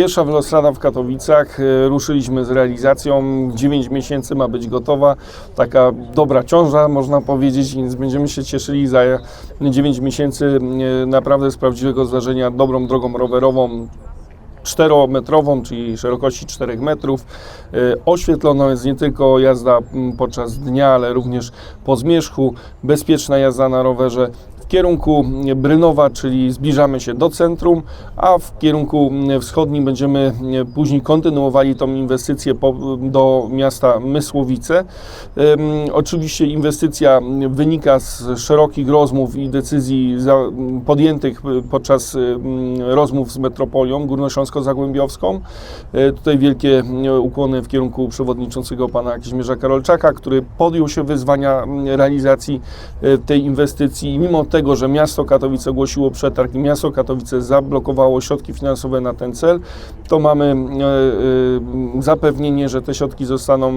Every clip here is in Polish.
Pierwsza welostrada w Katowicach. E, Ruszyliśmy z realizacją. 9 miesięcy ma być gotowa. Taka dobra ciąża, można powiedzieć, więc będziemy się cieszyli za 9 miesięcy e, naprawdę z prawdziwego zdarzenia dobrą drogą rowerową. 4-metrową, czyli szerokości 4 metrów. E, Oświetloną jest nie tylko jazda m, podczas dnia, ale również po zmierzchu, bezpieczna jazda na rowerze. Kierunku Brynowa, czyli zbliżamy się do centrum, a w kierunku wschodnim będziemy później kontynuowali tą inwestycję do miasta Mysłowice. Oczywiście inwestycja wynika z szerokich rozmów i decyzji podjętych podczas rozmów z metropolią górnośląsko-zagłębiowską. E, Tutaj wielkie e, ukłony w kierunku przewodniczącego pana Kazimierza Karolczaka, który podjął się wyzwania realizacji e, tej inwestycji. Mimo tego, że miasto Katowice ogłosiło przetarg i miasto Katowice zablokowało środki finansowe na ten cel, to mamy e, e, zapewnienie, że te środki zostaną e,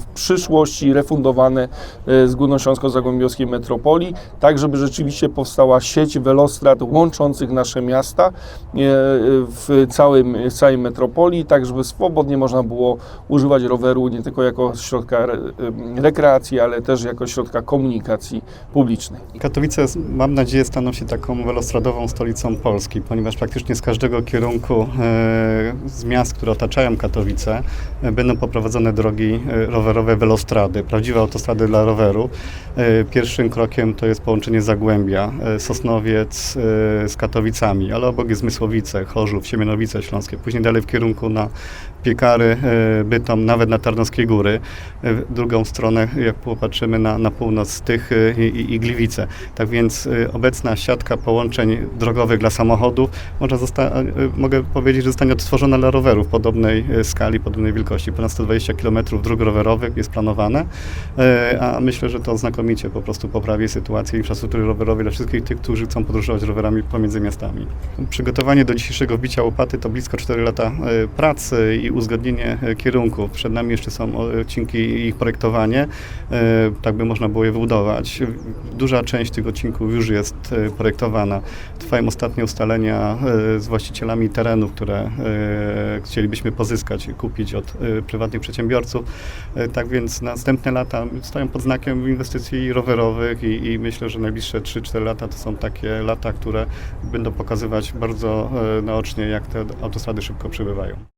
w przyszłości refundowane z Górnośląsko-Zagłębiowskiej Metropolii, tak żeby rzeczywiście powstała sieć welostrad łączących nasze miasta w, całym, w całej metropolii, tak żeby swobodnie można było używać roweru nie tylko jako środka rekreacji, ale też jako środka komunikacji publicznej. Katowice, mam nadzieję, staną się taką welostradową stolicą Polski, ponieważ praktycznie z każdego kierunku e, z miast, które otaczają Katowice, e, będą poprowadzone drogi e, rowerowe, welostrady, prawdziwe autostrady dla roweru. Pierwszym krokiem to jest połączenie Zagłębia, Sosnowiec z Katowicami, ale obok jest Mysłowice, Chorzów, Siemianowice Śląskie, później dalej w kierunku na Piekary, Bytom, nawet na Tarnowskie Góry. W drugą stronę, jak popatrzymy na, na północ, Tychy i, i, i Gliwice. Tak więc e, obecna siatka połączeń drogowych dla samochodów, może e, mogę powiedzieć, że zostanie odtworzona dla rowerów podobnej e, skali, podobnej wielkości. Ponad 120 km dróg rowerowych jest planowane, a myślę, że to znakomicie po prostu poprawi sytuację infrastruktury rowerowej dla wszystkich tych, którzy chcą podróżować rowerami pomiędzy miastami. Przygotowanie do dzisiejszego bicia łopaty to blisko 4 lata pracy i uzgodnienie kierunków. Przed nami jeszcze są odcinki i ich projektowanie, tak by można było je wybudować. Duża część tych odcinków już jest e, projektowana. Trwają ostatnie ustalenia e, z właścicielami terenów, które e, chcielibyśmy pozyskać i kupić od prywatnych przedsiębiorców. Tak więc następne lata stoją pod znakiem inwestycji rowerowych i, i myślę, że najbliższe 3-4 lata to są takie lata, które będą pokazywać bardzo naocznie, jak te autostrady szybko przybywają.